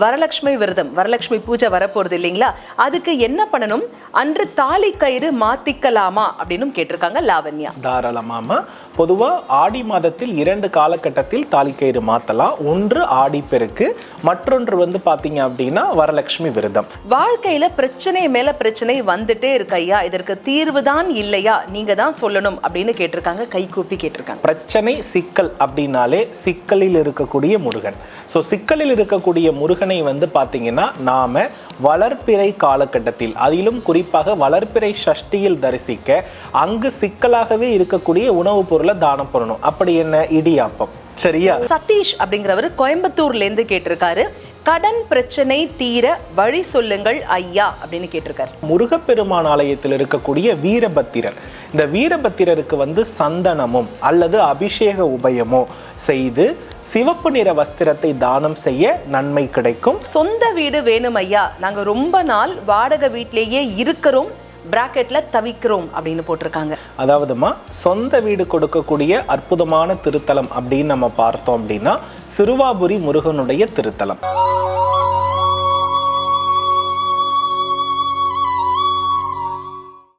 வரலட்சுமி விரதம் வரலட்சுமி பூஜை வரப்போறது இல்லைங்களா? அதுக்கு என்ன பண்ணணும்? அன்று தாலி கயிறு மாத்திக்கலாமா? அப்படின்னு கேட்டிருக்காங்க லாவண்யா. தாராளமாமா. பொதுவா ஆடி மாதத்தில் இரண்டு காலகட்டத்தில் தாலிக்கயிறு மாத்தலாம். ஒன்று ஆடி பெருக்கு மற்றொன்று வந்து பாத்தீங்க அப்படின்னா வரலட்சுமி விரதம். வாழ்க்கையில பிரச்சனை மேல பிரச்சனை வந்துட்டே இருக்கு ஐயா. இதற்கு தீர்வு தான் இல்லையா? நீங்க தான் சொல்லணும் அப்படின்னு கேட்டிருக்காங்க கை கூப்பி கேட்டிருக்காங்க. பிரச்சனை சிக்கல் அப்படின்னாலே சிக்கலில் இருக்கக்கூடிய முருகன். ஸோ சிக்கலில் இருக்கக்கூடிய முருகனை வந்து பார்த்தீங்கன்னா நாம வளர்ப்பிறை காலகட்டத்தில் அதிலும் குறிப்பாக வளர்ப்பிறை சஷ்டியில் தரிசிக்க அங்கு சிக்கலாகவே இருக்கக்கூடிய உணவுப் பொருளை தானம் பண்ணணும். அப்படி என்ன? இடியாப்பம். சரியா? சதீஷ் அப்படிங்கிறவர் கோயம்புத்தூர்ல இருந்து கேட்டிருக்காரு. கடன் பிரச்சனை தீர வழி சொல்லுங்கள் ஐயா அப்படின்னு கேட்டிருக்காரு. முருகப்பெருமான் ஆலயத்தில் இருக்கக்கூடிய வீரபத்திரர். இந்த வீரபத்திரருக்கு வந்து சந்தனமும் அல்லது அபிஷேக உபயமோ செய்து சிவப்பு நிற வஸ்திரத்தை தானம் செய்ய நன்மை கிடைக்கும். சொந்த வீடு வேணும் ஐயா. நாங்க ரொம்ப நாள் வாடகை வீட்டிலேயே இருக்கிறோம். பிராக்கெட்ல தவிக்கிறோம் அப்படின்னு போட்டிருக்காங்க. அதாவதுமா சொந்த வீடு கொடுக்கக்கூடிய அற்புதமான திருத்தலம் அப்படின்னு நம்ம பார்த்தோம் அப்படின்னா சிறுவாபுரி முருகனுடைய திருத்தலம்.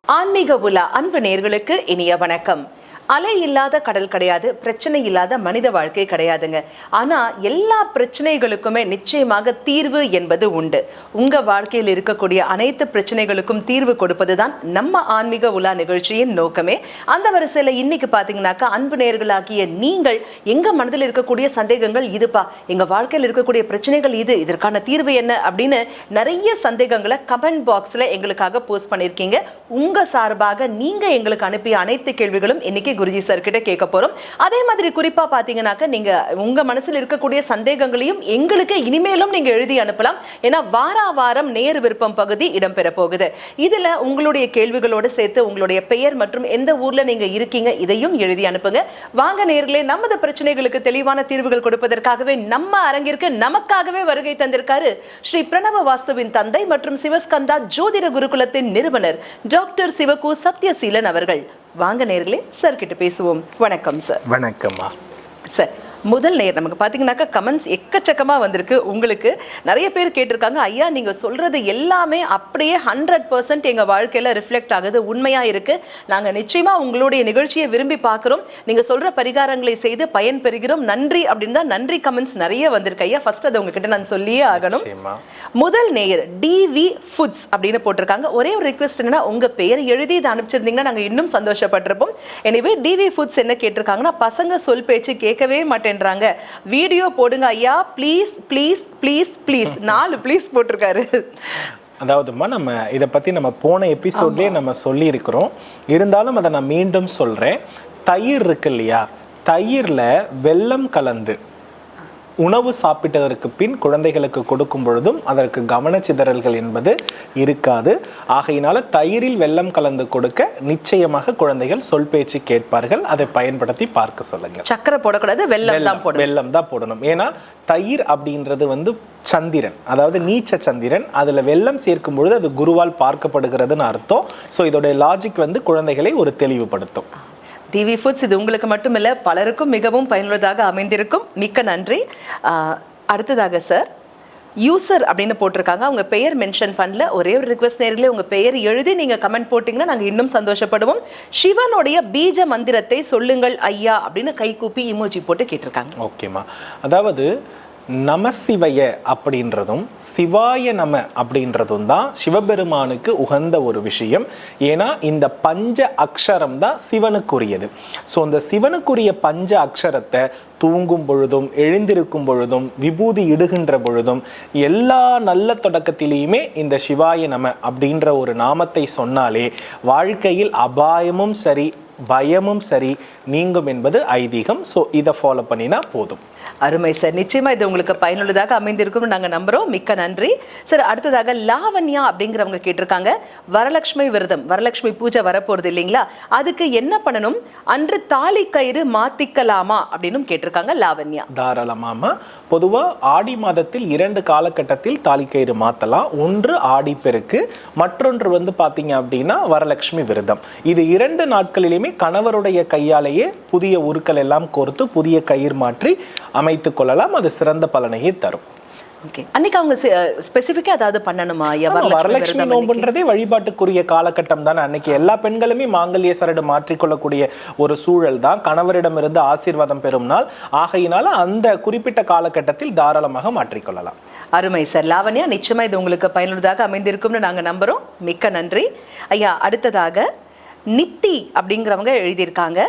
ஆன்மீக உலா அன்பு நேர்களுக்கு இனிய வணக்கம். அலை இல்லாத கடல் கிடையாது பிரச்சனை இல்லாத மனித வாழ்க்கை கிடையாதுங்க. ஆனா எல்லா பிரச்சனைகளுக்குமே நிச்சயமாக தீர்வு என்பது உண்டு. உங்க வாழ்க்கையில் இருக்கக்கூடிய அனைத்து பிரச்சனைகளுக்கும் தீர்வு கொடுப்பதுதான் நம்ம ஆன்மீக உலா நிகழ்ச்சியின் நோக்கமே. அந்த வரிசையில் இன்னைக்கு பாத்தீங்கன்னாக்கா அன்பு நேர்களாகிய நீங்கள் எங்க மனதில் இருக்கக்கூடிய சந்தேகங்கள் இதுப்பா. எங்க வாழ்க்கையில் இருக்கக்கூடிய பிரச்சனைகள் இது இதற்கான தீர்வு என்ன அப்படின்னு நிறைய சந்தேகங்களை கமெண்ட் பாக்ஸ்ல எங்களுக்காக போஸ்ட் பண்ணியிருக்கீங்க உங்க சார்பாக நீங்க எங்களுக்கு அனுப்பிய அனைத்து கேள்விகளும் இன்னைக்கு குருஜி சார் கிட்ட கேட்க போறோம். அதே மாதிரி குறிப்பா பாத்தீங்கன்னாக்க நீங்க உங்க மனசுல இருக்கக்கூடிய சந்தேகங்களையும் எங்களுக்கு இனிமேலும் நீங்க எழுதி அனுப்பலாம். ஏன்னா வாரா வாரம் நேர் விருப்பம் பகுதி இடம்பெற போகுது. இதுல உங்களுடைய கேள்விகளோடு சேர்த்து உங்களுடைய பெயர் மற்றும் எந்த ஊர்ல நீங்க இருக்கீங்க இதையும் எழுதி அனுப்புங்க. வாங்க நேர்களே நமது பிரச்சனைகளுக்கு தெளிவான தீர்வுகள் கொடுப்பதற்காகவே நம்ம அரங்கிற்கு நமக்காகவே வருகை தந்திருக்காரு ஸ்ரீ பிரணவ வாஸ்துவின் தந்தை மற்றும் சிவஸ்கந்தா ஜோதிட குருகுலத்தின் நிறுவனர் டாக்டர் சிவகு சத்யசீலன் அவர்கள். வாங்க நேர்களே சார் கிட்ட பேசுவோம். வணக்கம் சார் வணக்கம்மா. சார் முதல் நேர். நமக்கு பார்த்தீங்கன்னாக்கா கமெண்ட்ஸ் எக்கச்சக்கமாக வந்திருக்கு. உங்களுக்கு நிறைய பேர் கேட்டிருக்காங்க. ஐயா நீங்கள் சொல்கிறது எல்லாமே அப்படியே ஹண்ட்ரட் பர்சன்ட் எங்கள் வாழ்க்கையில் ரிஃப்ளெக்ட் ஆகுது. உண்மையாக இருக்குது நாங்கள் நிச்சயமாக உங்களுடைய நிகழ்ச்சியை விரும்பி பார்க்குறோம். நீங்கள் சொல்கிற பரிகாரங்களை செய்து பயன் பெறுகிறோம். நன்றி அப்படின்னு தான் நன்றி கமெண்ட்ஸ் நிறைய வந்திருக்கு. ஐயா ஃபர்ஸ்ட் அதை உங்ககிட்ட நான் சொல்லியே ஆகணும். முதல் நேயர் டிவி ஃபுட்ஸ் அப்படின்னு போட்டிருக்காங்க. ஒரே ஒரு ரிக்வெஸ்ட் என்னன்னா உங்க பெயர் எழுதி இதை அனுப்பிச்சிருந்தீங்கன்னா நாங்க இன்னும் சந்தோஷப்பட்டிருப்போம். எனவே டிவி ஃபுட்ஸ் என்ன கேட்டிருக்காங்கன்னா பசங்க சொல் பேச்சு கேட்கவே மாட்டேன்றாங்க வீடியோ போடுங்க ஐயா. Please please please please. நாலு ப்ளீஸ் போட்டிருக்காரு. அதாவதுமா நம்ம இதை பற்றி நம்ம போன எபிசோட்லேயே நம்ம சொல்லியிருக்கிறோம். இருந்தாலும் அதை நான் மீண்டும் சொல்கிறேன் தயிர் இருக்கு இல்லையா? தயிரில் வெல்லம் கலந்து. உணவு சாப்பிட்டதற்கு பின் குழந்தைகளுக்கு கொடுக்கும் பொழுதும் அதற்கு கவனச்சிதறல்கள் என்பது இருக்காது. ஆகையினால தயிரில் வெல்லம் கலந்து கொடுக்க நிச்சயமாக குழந்தைகள் சொல் பேச்சு கேட்பார்கள். அதை பயன்படுத்தி பார்க்க சொல்லுங்க. சக்கரை போடக்கூடாது வெல்லம் தான் போடணும். வெல்லம் தான் போடணும். ஏன்னா தயிர் அப்படின்றது வந்து சந்திரன் அதாவது நீச்ச சந்திரன். அதுல வெல்லம் சேர்க்கும் பொழுது அது குருவால் பார்க்கப்படுகிறதுன்னு அர்த்தம். ஸோ இதோடைய லாஜிக் வந்து குழந்தைகளை ஒரு தெளிவுபடுத்தும். டிவி ஃபுட்ஸ் இது உங்களுக்கு மட்டும் பலருக்கும் மிகவும் பயனுள்ளதாக அமைந்திருக்கும். மிக்க நன்றி. அடுத்ததாக சார் யூசர் அப்படின்னு போட்டிருக்காங்க. அவங்க பெயர் மென்ஷன் பண்ணல. ஒரே ஒரு ரிக்வஸ்ட் நேரில் உங்கள் பெயர் எழுதி நீங்கள் கமெண்ட் போட்டிங்கன்னா நாங்கள் இன்னும் சந்தோஷப்படுவோம். சிவனுடைய பீஜ மந்திரத்தை சொல்லுங்கள் ஐயா அப்படின்னு கைகூப்பி இமோஜி போட்டு கேட்டிருக்காங்க. ஓகேம்மா. அதாவது நமசிவய அப்படின்றதும் சிவாய நம அப்படின்றதும் தான் சிவபெருமானுக்கு உகந்த ஒரு விஷயம். ஏன்னா இந்த பஞ்ச அக்ஷரம் தான் சிவனுக்குரியது. ஸோ அந்த சிவனுக்குரிய பஞ்ச அக்ஷரத்தை தூங்கும் பொழுதும் எழுந்திருக்கும் பொழுதும் விபூதி இடுகின்ற பொழுதும் எல்லா நல்ல தொடக்கத்திலையுமே இந்த சிவாய நம அப்படின்ற ஒரு நாமத்தை சொன்னாலே வாழ்க்கையில் அபாயமும் சரி பயமும் சரி நீங்கும் என்பது ஐதீகம். ஸோ இதை ஃபாலோ பண்ணினா போதும். அருமை சார் நிச்சயமா இது உங்களுக்கு பயனுள்ளதாக அமைந்திருக்கும் நாங்க நம்புறோம். மிக்க நன்றி. சார் அடுத்ததாக லாவண்யா அப்படிங்கிறவங்க கேட்டிருக்காங்க. வரலட்சுமி விரதம் வரலட்சுமி பூஜை வரப்போறது இல்லைங்களா? அதுக்கு என்ன பண்ணணும்? அன்று தாலி கயிறு மாத்திக்கலாமா அப்படின்னு கேட்டிருக்காங்க லாவண்யா. தாராளமாமா. பொதுவா ஆடி மாதத்தில் இரண்டு காலகட்டத்தில் தாலிக்கயிறு மாத்தலாம். ஒன்று ஆடி பெருக்கு மற்றொன்று வந்து பாத்தீங்க அப்படின்னா வரலட்சுமி விரதம். இது இரண்டு நாட்களிலுமே கணவருடைய கையாலேயே புதிய உருக்கள் எல்லாம் கோர்த்து புதிய கயிறு மாற்றி அமைத்துக் கொள்ளலாம். அது சிறந்த பலனையே தரும். அன்னைக்கு அவங்க ஸ்பெசிஃபிக்கா ஏதாவது பண்ணணுமா? வரலட்சுமி? நோம்புன்றதே வழிபாட்டுக்குரிய காலகட்டம் தானே. அன்னைக்கு எல்லா பெண்களுமே மாங்கல்ய சரடு மாற்றிக்கொள்ளக்கூடிய ஒரு சூழல் தான். கணவரிடமிருந்து ஆசீர்வாதம் பெறும் நாள். ஆகையினால அந்த குறிப்பிட்ட காலகட்டத்தில் தாராளமாக மாற்றிக்கொள்ளலாம் அருமை சார். லாவண்யா நிச்சயமா இது உங்களுக்கு பயனுள்ளதாக அமைந்திருக்கும்னு நாங்க நம்புறோம். மிக்க நன்றி. ஐயா அடுத்ததாக நித்தி அப்படிங்கிறவங்க எழுதியிருக்காங்க.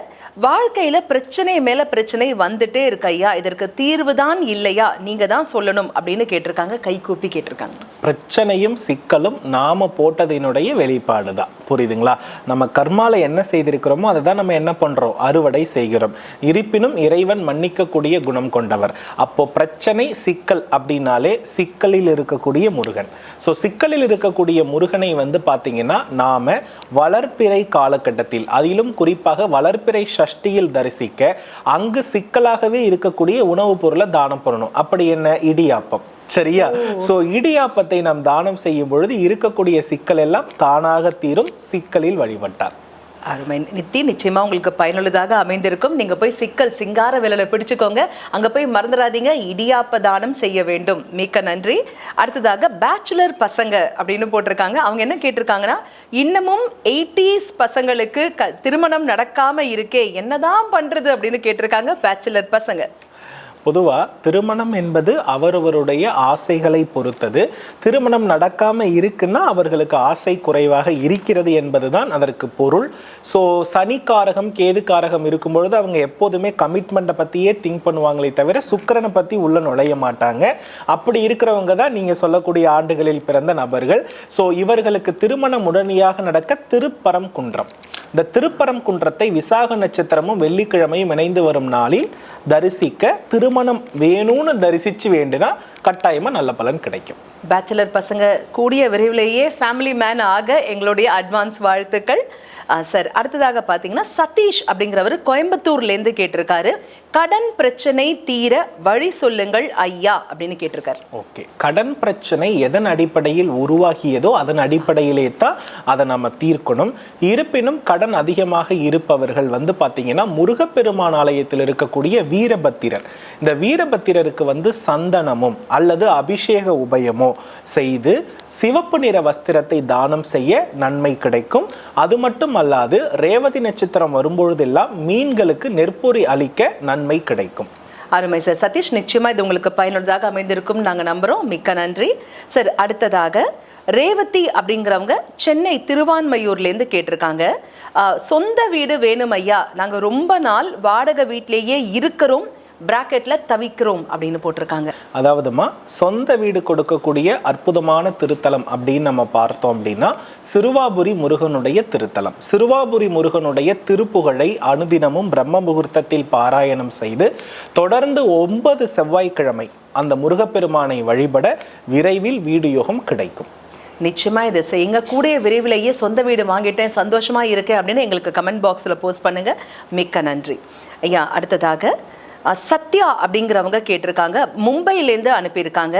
வாழ்க்கையில பிரச்சனை மேல பிரச்சனை வந்துட்டே இருக்கு ஐயா. இதற்கு தீர்வு தான் இல்லையா? நீங்க தான் சொல்லணும் அப்படின்னு கேட்டிருக்காங்க கை கூப்பி கேட்டிருக்காங்க. பிரச்சனையும் சிக்கலும் நாம போட்டதினுடைய வெளிப்பாடு தான் புரியுதுங்களா? நம்ம கர்மால என்ன செய்திருக்கிறோமோ அதை தான் நம்ம என்ன பண்றோம்? அறுவடை செய்கிறோம். இருப்பினும் இறைவன் மன்னிக்கக்கூடிய குணம் கொண்டவர். அப்போ பிரச்சனை சிக்கல் அப்படின்னாலே சிக்கலில் இருக்கக்கூடிய முருகன். ஸோ சிக்கலில் இருக்கக்கூடிய முருகனை வந்து பார்த்தீங்கன்னா நாம வளர்ப்பிறை காலகட்டத்தில் அதிலும் குறிப்பாக வளர்ப்பிறை சஷ்டியில் தரிசிக்க அங்கு சிக்கலாகவே இருக்கக்கூடிய உணவுப் பொருளை தானம் பண்ணணும். அப்படி என்ன? இடியாப்பம். சரியா? சோ இடியாப்பத்தை நாம் தானம் செய்யும் பொழுது இருக்கக்கூடிய சிக்கல் எல்லாம் தானாக தீரும். சிக்கலில் வழிபட்டார் அருமை. நித்தி நிச்சயமாக உங்களுக்கு பயனுள்ளதாக அமைந்திருக்கும். நீங்கள் போய் சிக்கல் சிங்கார விலையில பிடிச்சுக்கோங்க. அங்கே போய் மறந்துடாதீங்க. இடியாப்ப தானம் செய்ய வேண்டும். மிக்க நன்றி. அடுத்ததாக பேச்சுலர் பசங்க அப்படின்னு போட்டிருக்காங்க. அவங்க என்ன கேட்டிருக்காங்கன்னா இன்னமும் எயிட்டிஸ் பசங்களுக்கு க திருமணம் நடக்காமல் இருக்கே. என்னதான் பண்ணுறது அப்படின்னு கேட்டிருக்காங்க பேச்சுலர் பசங்க. பொதுவாக திருமணம் என்பது அவரவருடைய ஆசைகளை பொறுத்தது. திருமணம் நடக்காமல் இருக்குன்னா அவர்களுக்கு ஆசை குறைவாக இருக்கிறது என்பது தான் அதற்கு பொருள். ஸோ சனிக்காரகம் கேதுக்காரகம் இருக்கும் பொழுது அவங்க எப்போதுமே கமிட்மெண்ட்டை பற்றியே திங்க் பண்ணுவாங்களே தவிர சுக்கரனை பற்றி உள்ள நுழைய மாட்டாங்க. அப்படி இருக்கிறவங்க தான் நீங்கள் சொல்லக்கூடிய ஆண்டுகளில் பிறந்த நபர்கள். ஸோ இவர்களுக்கு திருமணம் உடனடியாக நடக்க திருப்பரம் குன்றம் இந்த திருப்பரம் குன்றத்தை விசாக நட்சத்திரமும் வெள்ளிக்கிழமையும் இணைந்து வரும் நாளில் தரிசிக்க திருமணம் வேணும்னு தரிசிச்சு வேண்டுனா கட்டாயமா நல்ல பலன் கிடைக்கும். பேச்சுலர் பசங்க கூடிய விரைவிலேயே ஃபேமிலி மேன் ஆக எங்களுடைய அட்வான்ஸ் வாழ்த்துக்கள். சார் அடுத்ததாக பார்த்தீங்கன்னா சதீஷ் அப்படிங்கிறவர் கோயம்புத்தூர்லேருந்து கேட்டிருக்காரு. கடன் பிரச்சனை தீர வழி சொல்லுங்கள் ஐயா அப்படின்னு கேட்டிருக்காரு. ஓகே. கடன் பிரச்சனை எதன் அடிப்படையில் உருவாகியதோ அதன் அடிப்படையிலே தான் அதை நம்ம தீர்க்கணும். இருப்பினும் கடன் அதிகமாக இருப்பவர்கள் வந்து பார்த்தீங்கன்னா முருகப்பெருமான் ஆலயத்தில் இருக்கக்கூடிய வீரபத்திரர். இந்த வீரபத்திரருக்கு வந்து சந்தனமும் அல்லது அபிஷேக உபயமோ செய்து சிவப்பு நிற வஸ்திரத்தை தானம் செய்ய நன்மை கிடைக்கும். அது மட்டும் அல்லாது ரேவதி நட்சத்திரம் வரும்பொழுதெல்லாம் மீன்களுக்கு நெற்பொறி அளிக்க நன்மை கிடைக்கும். அருமை சார். சதீஷ் நிச்சயமா இது உங்களுக்கு பயனுள்ளதாக அமைந்திருக்கும். நாங்கள் நம்புறோம். மிக்க நன்றி. சார் அடுத்ததாக ரேவதி அப்படிங்கிறவங்க சென்னை திருவான்மையூர்லேருந்து கேட்டிருக்காங்க. சொந்த வீடு வேணும் ஐயா நாங்கள் ரொம்ப நாள் வாடகை வீட்டிலேயே இருக்கிறோம். பிராக்கெட்ல தவிக்கிறோம் அப்படின்னு போட்டிருக்காங்க. அதாவதுமா சொந்த வீடு கொடுக்கக்கூடிய அற்புதமான திருத்தலம் அப்படின்னு நம்ம பார்த்தோம் அப்படின்னா சிறுவாபுரி முருகனுடைய திருத்தலம். சிறுவாபுரி முருகனுடைய திருப்புகழை அனுதினமும் பிரம்ம முகூர்த்தத்தில் பாராயணம் செய்து தொடர்ந்து ஒன்பது செவ்வாய்க்கிழமை அந்த முருகப்பெருமானை வழிபட விரைவில் வீடு யோகம் கிடைக்கும். நிச்சயமா இதை செய்யுங்க கூடிய விரைவிலேயே சொந்த வீடு வாங்கிட்டேன் சந்தோஷமா இருக்கேன் அப்படின்னு எங்களுக்கு கமெண்ட் பாக்ஸ்ல போஸ்ட் பண்ணுங்க. மிக்க நன்றி. ஐயா அடுத்ததாக சத்யா அப்படிங்கிறவங்க கேட்டிருக்காங்க. மும்பையிலேருந்து அனுப்பியிருக்காங்க.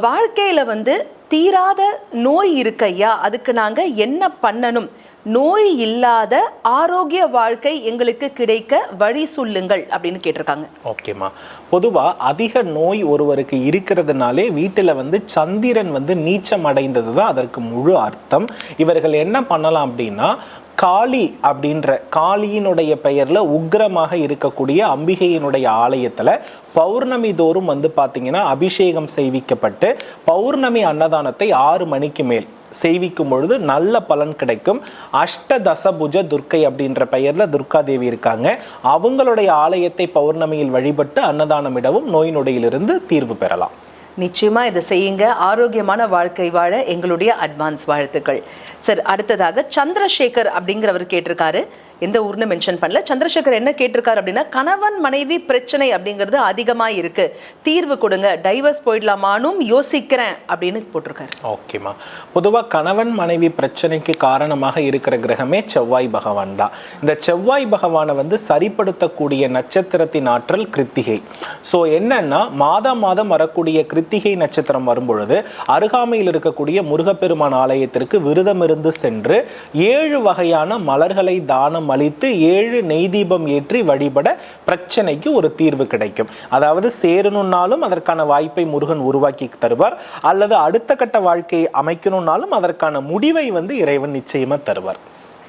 வாழ்க்கையில் வந்து தீராத நோய் இருக்கையா அதுக்கு நாங்கள் என்ன பண்ணணும்? நோய் இல்லாத ஆரோக்கிய வாழ்க்கை எங்களுக்கு கிடைக்க வழி சொல்லுங்கள் அப்படின்னு கேட்டிருக்காங்க. ஓகேம்மா பொதுவாக அதிக நோய் ஒருவருக்கு இருக்கிறதுனாலே வீட்டில் வந்து சந்திரன் வந்து நீச்சம் அடைந்தது தான் அதற்கு முழு அர்த்தம். இவர்கள் என்ன பண்ணலாம் அப்படின்னா காளி அப்படின்ற காளியினுடைய பெயரில் உக்கிரமாக இருக்கக்கூடிய அம்பிகையினுடைய ஆலயத்தில் பௌர்ணமி தோறும் வந்து பார்த்திங்கன்னா அபிஷேகம் செய்விக்கப்பட்டு பௌர்ணமி அன்னதானத்தை ஆறு மணிக்கு மேல் செய்விக்கும் பொழுது நல்ல பலன் கிடைக்கும். அஷ்டதசபுஜ துர்க்கை அப்படின்ற பெயரில் துர்கா தேவி இருக்காங்க. அவங்களுடைய ஆலயத்தை பௌர்ணமியில் வழிபட்டு அன்னதானமிடவும் நோய் நொடியிலிருந்து தீர்வு பெறலாம். நிச்சயமா இதை செய்யுங்க. ஆரோக்கியமான வாழ்க்கை வாழ எங்களுடைய அட்வான்ஸ் வாழ்த்துக்கள். சார் அடுத்ததாக சந்திரசேகர் அப்படிங்கிறவர் கேட்டிருக்காரு. எந்த ஊர்னு மென்ஷன் பண்ணல. சந்திரசேகர் என்ன கேட்டிருக்காரு அப்படின்னா கணவன் மனைவி பிரச்சனை அப்படிங்கிறது அதிகமாக இருக்கு. தீர்வு கொடுங்க. டைவர்ஸ் போயிடலாமானும் யோசிக்கிறேன் அப்படின்னு போட்டிருக்காரு. ஓகேம்மா பொதுவாக கணவன் மனைவி பிரச்சனைக்கு காரணமாக இருக்கிற கிரகமே செவ்வாய் பகவான் தான். இந்த செவ்வாய் பகவானை வந்து சரிப்படுத்தக்கூடிய நட்சத்திரத்தின் ஆற்றல் கிருத்திகை. ஸோ என்னன்னா மாதம் மாதம் வரக்கூடிய கிருத்திகை நட்சத்திரம் வரும்பொழுது அருகாமையில் இருக்கக்கூடிய முருகப்பெருமான் ஆலயத்திற்கு விரதமிருந்து சென்று ஏழு வகையான மலர்களை தானம் தானம் அளித்து ஏழு நெய் தீபம் ஏற்றி வழிபட பிரச்சனைக்கு ஒரு தீர்வு கிடைக்கும். அதாவது சேரணும்னாலும் அதற்கான வாய்ப்பை முருகன் உருவாக்கி தருவார். அல்லது அடுத்த கட்ட வாழ்க்கையை அமைக்கணும்னாலும் அதற்கான முடிவை வந்து இறைவன் நிச்சயமா தருவார்.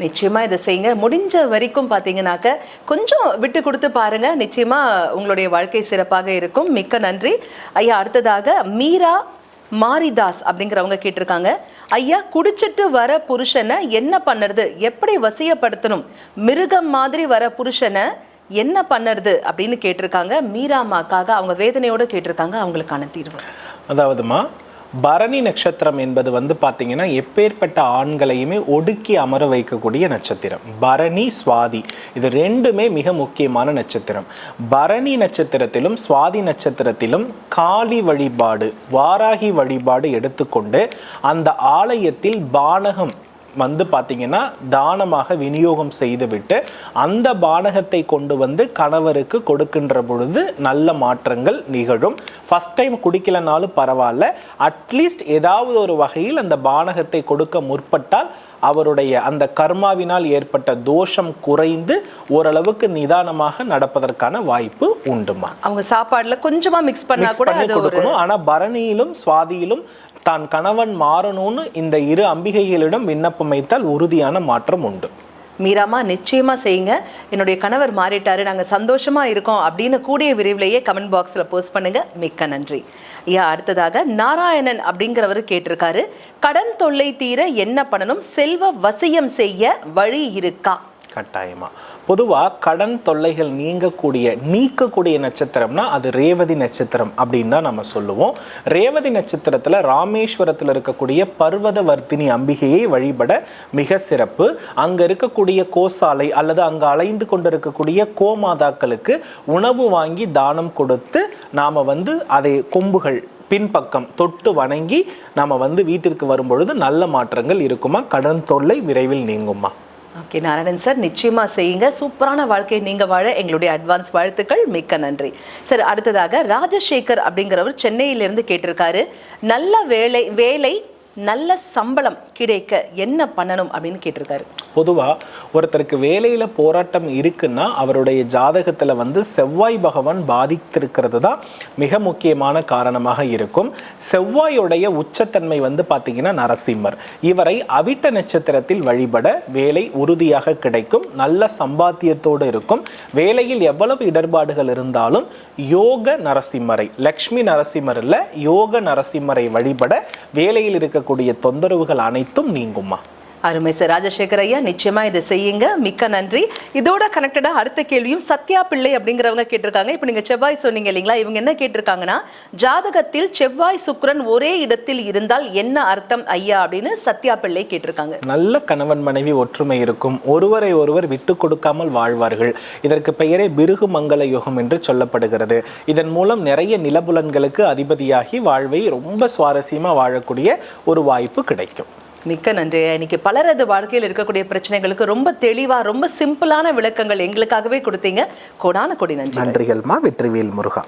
நிச்சயமா இதை செய்யுங்க. முடிஞ்ச வரைக்கும் பாத்தீங்கன்னாக்க கொஞ்சம் விட்டு கொடுத்து பாருங்க. நிச்சயமா உங்களுடைய வாழ்க்கை சிறப்பாக இருக்கும். மிக்க நன்றி. ஐயா அடுத்ததாக மீரா மாரிதாஸ் அப்படிங்கிறவங்க கேட்டிருக்காங்க. ஐயா குடிச்சிட்டு வர புருஷனை என்ன பண்ணுறது? எப்படி வசியப்படுத்தணும்? மிருகம் மாதிரி வர புருஷனை என்ன பண்ணுறது? அப்படின்னு கேட்டிருக்காங்க. மீராமாக்காக அவங்க வேதனையோடு கேட்டிருக்காங்க. அவங்களுக்கான தீர்வு. அதாவதுமா பரணி நட்சத்திரம் என்பது வந்து பார்த்தீங்கன்னா எப்பேற்பட்ட ஆண்களையுமே ஒடுக்கி அமர வைக்கக்கூடிய நட்சத்திரம். பரணி சுவாதி இது ரெண்டுமே மிக முக்கியமான நட்சத்திரம். பரணி நட்சத்திரத்திலும் சுவாதி நட்சத்திரத்திலும் காளி வழிபாடு வாராகி வழிபாடு எடுத்துக்கொண்டு அந்த ஆலயத்தில் பானகம் வந்து பார்த்தீங்கன்னா தானமாக விநியோகம் செய்துவிட்டு அந்த பானகத்தை கொண்டு வந்து கணவருக்கு கொடுக்கின்ற பொழுது நல்ல மாற்றங்கள் நிகழும். ஃபர்ஸ்ட் டைம் குடிக்கலனாலும் பரவாயில்ல. அட்லீஸ்ட் ஏதாவது ஒரு வகையில் அந்த பானகத்தை கொடுக்க முற்பட்டால் அவருடைய அந்த கர்மாவினால் ஏற்பட்ட தோஷம் குறைந்து ஓரளவுக்கு நிதானமாக நடப்பதற்கான வாய்ப்பு உண்டுமா? அவங்க சாப்பாடுல கொஞ்சமா மிக்ஸ் பண்ணா கூட கொடுக்கணும். ஆனா பரணியிலும் சுவாதியிலும் தான் கணவன் மாறணும்னு இந்த இரு அம்பிகைகளிடம் விண்ணப்பம் வைத்தால் உறுதியான மாற்றம் உண்டு. மீராமா நிச்சயமா செய்யுங்க. என்னுடைய கணவர் மாறிட்டாரு நாங்க சந்தோஷமா இருக்கோம் அப்படின்னு கூடிய விரைவிலேயே கமெண்ட் பாக்ஸ்ல போஸ்ட் பண்ணுங்க. மிக்க நன்றி. ஐயா அடுத்ததாக நாராயணன் அப்படிங்கிறவர் கேட்டிருக்காரு. கடன் தொல்லை தீர என்ன பண்ணணும்? செல்வ வசியம் செய்ய வழி இருக்கா? கட்டாயமா. பொதுவாக கடன் தொல்லைகள் நீங்கக்கூடிய நீக்கக்கூடிய நட்சத்திரம்னா அது ரேவதி நட்சத்திரம் அப்படின்னு தான் நம்ம சொல்லுவோம். ரேவதி நட்சத்திரத்தில் ராமேஸ்வரத்தில் இருக்கக்கூடிய பர்வதவர்த்தினி அம்பிகையை வழிபட மிக சிறப்பு. அங்கே இருக்கக்கூடிய கோசாலை அல்லது அங்கே அலைந்து கொண்டிருக்கக்கூடிய கோமாதாக்களுக்கு உணவு வாங்கி தானம் கொடுத்து நாம் வந்து அதை கொம்புகள் பின்பக்கம் தொட்டு வணங்கி நாம் வந்து வீட்டிற்கு வரும்பொழுது நல்ல மாற்றங்கள் இருக்குமா? கடன் தொல்லை விரைவில் நீங்குமா? ஓகே நாராயணன் சார் நிச்சயமா செய்யுங்க. சூப்பரான வாழ்க்கையை நீங்க வாழ எங்களுடைய அட்வான்ஸ் வாழ்த்துக்கள். மிக்க நன்றி. சார் அடுத்ததாக ராஜசேகர் அப்படிங்கிறவர் சென்னையிலிருந்து கேட்டிருக்காரு. நல்ல வேலை வேலை நல்ல சம்பளம் கிடைக்க என்ன பண்ணணும் அப்படின்னு கேட்டிருக்காரு. பொதுவாக ஒருத்தருக்கு வேலையில் போராட்டம் இருக்குன்னா அவருடைய ஜாதகத்தில் வந்து செவ்வாய் பகவான் பாதித்திருக்கிறது தான் மிக முக்கியமான காரணமாக இருக்கும். செவ்வாயுடைய உச்சத்தன்மை வந்து பார்த்தீங்கன்னா நரசிம்மர். இவரை அவிட்ட நட்சத்திரத்தில் வழிபட வேலை உறுதியாக கிடைக்கும். நல்ல சம்பாத்தியத்தோடு இருக்கும். வேலையில் எவ்வளவு இடர்பாடுகள் இருந்தாலும் யோக நரசிம்மரை லக்ஷ்மி நரசிம்மர் இல்லை யோக நரசிம்மரை வழிபட வேலையில் இருக்க இருக்கக்கூடிய தொந்தரவுகள் அனைத்தும் நீங்குமா அருமை சார். ராஜசேகர் ஐயா நிச்சயமா இதை செய்யுங்க. மிக்க நன்றி. இதோட கனெக்டடா அடுத்த கேள்வியும் சத்யா பிள்ளை அப்படிங்கிறவங்க கேட்டிருக்காங்க. இப்போ நீங்க செவ்வாய் சொன்னீங்க இல்லைங்களா? இவங்க என்ன கேட்டிருக்காங்கன்னா ஜாதகத்தில் செவ்வாய் சுக்ரன் ஒரே இடத்தில் இருந்தால் என்ன அர்த்தம் ஐயா அப்படின்னு சத்யா பிள்ளை கேட்டிருக்காங்க. நல்ல கணவன் மனைவி ஒற்றுமை இருக்கும். ஒருவரை ஒருவர் விட்டு கொடுக்காமல் வாழ்வார்கள். இதற்கு பெயரே பிருகு மங்கள யோகம் என்று சொல்லப்படுகிறது. இதன் மூலம் நிறைய நிலபுலன்களுக்கு அதிபதியாகி வாழ்வை ரொம்ப சுவாரஸ்யமா வாழக்கூடிய ஒரு வாய்ப்பு கிடைக்கும். மிக்க நன்றி. இன்னைக்கு பலரது வாழ்க்கையில் இருக்கக்கூடிய பிரச்சனைகளுக்கு ரொம்ப தெளிவா ரொம்ப சிம்பிளான விளக்கங்கள் எங்களுக்காகவே கொடுத்தீங்க. கோடான கொடி நன்றி நன்றிகள்மா வெற்றிவேல் முருகா.